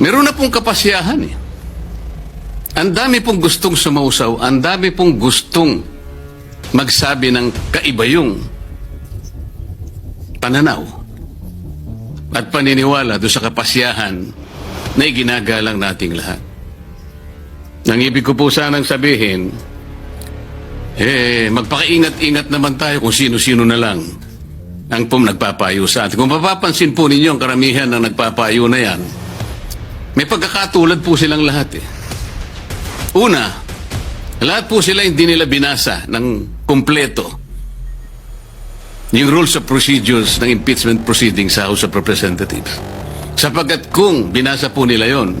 Meron na pong kapasyahan eh. Ang dami pong gustong sumausaw, ang dami pong gustong magsabi ng kaibayong pananaw at paniniwala doon sa kapasyahan na iginagalang nating lahat. Nang ibig ko po sanang sabihin, eh, magpakaingat-ingat naman tayo kung sino-sino na lang ang pong nagpapayo sa atin. Kung mapapansin po ninyo ang karamihan ng nagpapayo na yan, may pagkakatulad po silang lahat eh. Una, lahat po sila hindi nila binasa ng kumpleto yung rules of procedures ng impeachment proceedings sa House of Representatives. Sapagkat kung binasa po nila yon,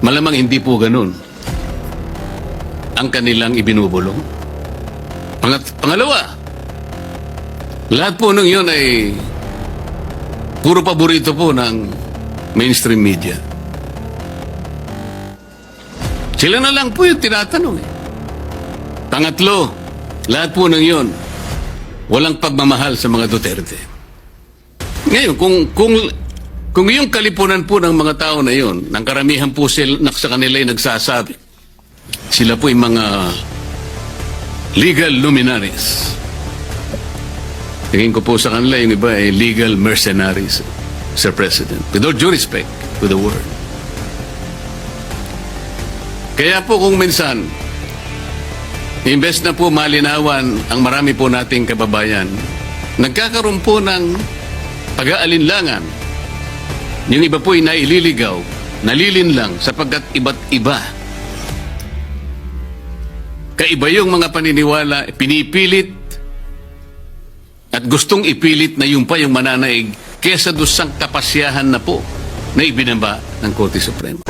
malamang hindi po ganun ang kanilang ibinubulong. Pangat, pangalawa, lahat po nung yun ay puro paborito po ng mainstream media. Sila na lang po yung tinatanong eh. Pangatlo, lahat po ng yun, walang pagmamahal sa mga Duterte. Ngayon, kung, kung, kung yung kalipunan po ng mga tao na yun, ng karamihan po sila, sa kanila ay nagsasabi, sila po yung mga legal luminaries. Tingin ko po sa kanila, yung iba ay legal mercenaries, Sir President. With all due respect to the word. Kaya po kung minsan, imbes na po malinawan ang marami po nating kababayan, nagkakaroon po ng pag-aalinlangan. Yung iba po ay naililigaw, nalilinlang sapagkat iba't iba. Kaiba yung mga paniniwala, pinipilit at gustong ipilit na yung pa yung mananaig kesa dusang kapasyahan na po na ibinaba ng Korte Suprema.